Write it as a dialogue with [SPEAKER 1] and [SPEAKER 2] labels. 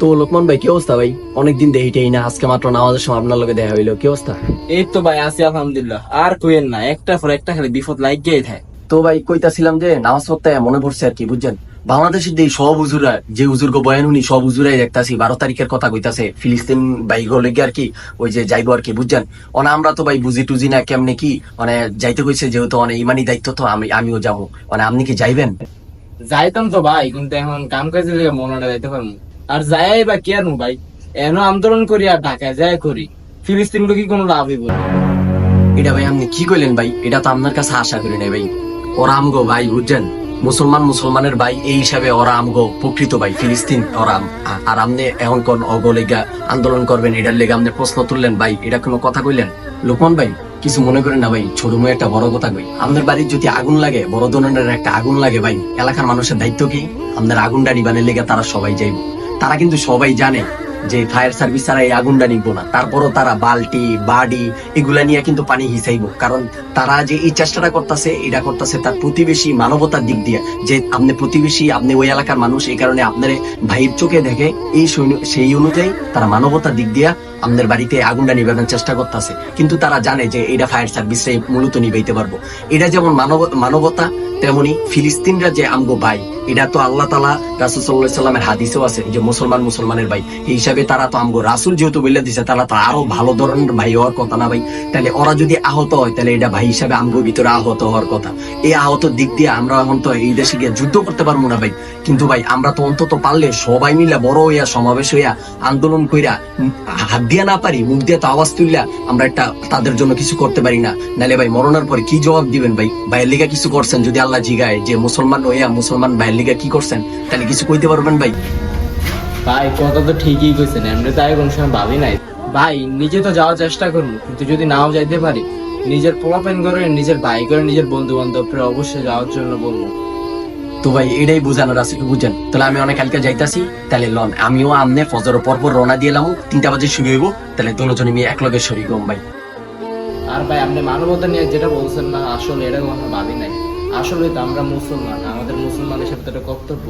[SPEAKER 1] তো লোকমান ভাই কি অবস্থা ভাই? অনেকদিন দেখিটাই না আজকে মাত্র নামাজের সময় আপনার লগে দেখা হইল কি অবস্থা?
[SPEAKER 2] এই তো ভাই আছি আলহামদুলিল্লাহ। আর কইেন না একটা পর একটা খালি বিপদ লাগিয়েই থাকে।
[SPEAKER 1] তো ভাই কইতাছিলাম যে নামাজ পড়তে মনে পড়ছে আর কি বুঝছেন? বাংলাদেশের যে সব হুজুরা যে হুজুর গো বয়ান উনি সব হুজুরাই দেখতাছি বারো তারিখের কথা কইতাছে ফিলিস্তিন ভাই গলে আর কি ওই যে যাইবো আর কি বুঝছেন? অনা আমরা তো ভাই বুঝি টুজি না কেমনে কি মানে যাইতে কইছে যেহেতু অনেক ইমানি দায়িত্ব তো আমি আমিও যাব। মানে আপনি কি যাইবেন?
[SPEAKER 2] যাইতাম তো ভাই, কিন্তু এখন কাম কাজের লেগে মনটা যাইতে পারব আর যাই বা কি আর নু ভাই, এনো আন্দোলন করি আর ঢাকায় যাই করি। ফিলিস্তিন কি কোনো লাভই বলি
[SPEAKER 1] এটা ভাই আপনি কি কইলেন ভাই? এটা তো আপনার কাছে আশা করি নাই ভাই। ওরা আমগো ভাই, বুঝছেন? মুসলমান মুসলমানের ভাই, এই হিসাবে ওরা আমগো প্রকৃত ভাই, ফিলিস্তিন ওরা আর আপনি এখন কোন অগলেগা আন্দোলন করবেন, এটার লেগে আপনি প্রশ্ন তুললেন ভাই। এটা কোনো কথা কইলেন? লোকমান ভাই কিছু মনে করেন না ভাই, ছোট মেয়ে একটা বড় কথা কই। আপনার বাড়ির যদি আগুন লাগে, বড় ধরনের একটা আগুন লাগে ভাই, এলাকার মানুষের দায়িত্ব কি? আপনার আগুনটা নিবানের লেগে তারা সবাই যাইব। তারা কিন্তু সবাই জানে যে ফায়ার সার্ভিস ছাড়া এই আগুনটা নিবো না। তারপরও তারা বালতি, বাড়ি, এগুলা নিয়ে কিন্তু পানি হিসাইব কারণ তারা যে এই চেষ্টাটা করতেছে, এটা করতেছে তার প্রতিবেশী মানবতার দিক দিয়ে। যে আপনি প্রতিবেশী, আপনি ওই এলাকার মানুষ, এই কারণে আপনার ভাইয়ের চোখে দেখে এই সেই অনুযায়ী তারা মানবতার দিক দিয়ে আমাদের বাড়িতে আগুনটা নিবানোর চেষ্টা করতেছে। কিন্তু তারা জানে যে এটা ফায়ার সার্ভিস মূলত নিবাইতে পারব। এটা যেমন মানব, মানবতা, তেমনি ফিলিস্তিনরা যে আমগো ভাই, এটা তো আল্লাহ তালা রাসুল সাল্লাহ সাল্লামের হাদিসেও আছে, যে মুসলমান মুসলমানের ভাই। এই হিসাবে তারা তো আমগো রাসুল যেহেতু বলে দিছে, তারা তো আরও ভালো ধরনের ভাই হওয়ার কথা না ভাই। তাহলে ওরা যদি আহত হয়, তাহলে এটা ভাই হিসাবে আমগো ভিতরে আহত হওয়ার কথা। এই আহত দিক দিয়ে আমরা এখন তো এই দেশে গিয়ে যুদ্ধ করতে পারব না ভাই। কিন্তু ভাই, আমরা তো অন্তত পারলে সবাই মিলে বড় হইয়া, সমাবেশ হইয়া আন্দোলন কইরা হাত দিয়া না পারি, মুখ দিয়ে তো আওয়াজ তুললা আমরা একটা তাদের জন্য কিছু করতে পারি না। নাহলে ভাই মরণের পরে কি জবাব দিবেন ভাই? ভাইয়ের লিগা কিছু করছেন যদি আল্লাহ জিগায় যে মুসলমান হইয়া মুসলমান ভাইয়ের লিগা কি করছেন? তাহলে কিছু কইতে পারবেন ভাই?
[SPEAKER 2] ভাই, কথা তো ঠিকই কইছেন, এমনি তাই কোনো সময় ভাবি নাই। ভাই, নিজে তো যাওয়ার চেষ্টা করব কিন্তু যদি নাও যাইতে পারি, নিজের পোলাপেন করে, নিজের ভাই করে, নিজের বন্ধু বান্ধবরা অবশ্যই যাওয়ার জন্য বলব।
[SPEAKER 1] তো ভাই, এটাই বোঝানোর আছে বুঝেন। তাহলে আমি অনেক কালকে যাইতাছি, তাহলে লন, আমিও আমনে ফজর পর পর রওনা দিয়ে এলাম তিনটা বাজে শুরু হইব, তাহলে দুজনে মিলে এক লগে শরীর গম ভাই।
[SPEAKER 2] আর ভাই, আপনি মানবতা নিয়ে যেটা বলছেন না, আসলে এটা কোনো ভাবি নাই। আসলে তো আমরা মুসলমান, আমাদের মুসলমানের সাথে একটা কর্তব্য।